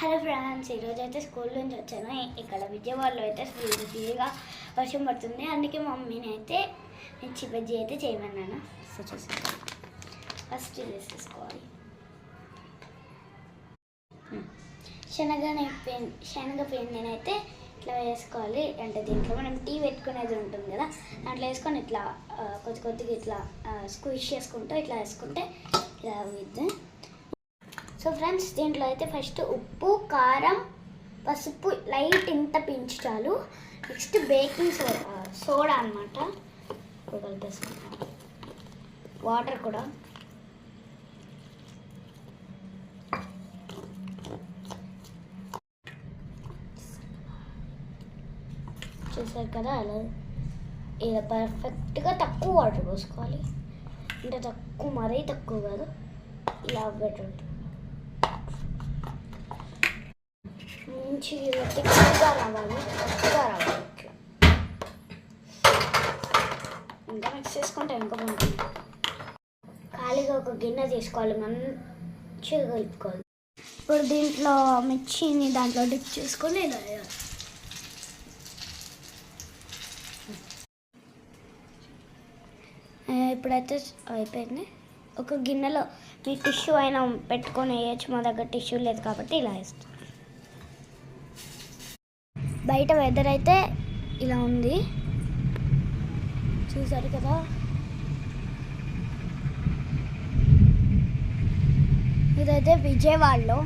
Hello friends ఈరోజు అయితే school నుంచి వచ్చాను. ఇక్కడ విజయవాడలో అయితే ఫుల్ ఫ్రీగా వర్షం పడుతుంది. అందుకే మమ్మీని అయితే మిర్చి బజ్జీ అయితే చేయమన్నాను. సో చూసి ఫస్ట్ వేసేసుకోవాలి శనగ పెన్ శనగ నేనైతే ఇట్లా వేసుకోవాలి. అంటే దీంట్లో మనం టీ పెట్టుకునేది ఉంటుంది కదా దాంట్లో వేసుకొని ఇట్లా కొద్ది కొద్దిగా ఇట్లా స్క్విష్ చేసుకుంటూ ఇట్లా వేసుకుంటే ఇలా అవుద్ది. సో ఫ్రెండ్స్ దీంట్లో అయితే ఫస్ట్ ఉప్పు కారం పసుపు లైట్ ఇంత పించి చాలు. నెక్స్ట్ బేకింగ్ సోడా సోడా అనమాట కలిపేసుకుంటాం వాటర్ కూడా. చూసారు కదా అలా ఇలా పర్ఫెక్ట్గా తక్కువ వాటర్ పోసుకోవాలి. అంటే తక్కువ మరీ తక్కువ కాదు. ఇలా బెటర్ మంచిగా తిక్కుగా రావాలి తిక్కుగా రావాలి ఇట్లా ఇంకా మిక్స్ చేసుకుంటే ఇంకా బాగుంటుంది ఖాళీగా ఒక గిన్నె తీసుకోవాలి మంచిగా కలుపుకోవాలి ఇప్పుడు దీంట్లో మిర్చిని దాంట్లో డిప్ చేసుకొని ఇలా వేయాలి. ఆ, ఇప్పుడైతే అయిపోయింది ఒక గిన్నెలో మీ టిష్యూ అయినా పెట్టుకొని వేయచ్చు మా దగ్గర టిష్యూ లేదు కాబట్టి ఇలా వేస్తాం బయట వెదర్ అయితే ఇలా ఉంది. చూసారు కదా? ఇదైతే విజయవాడలో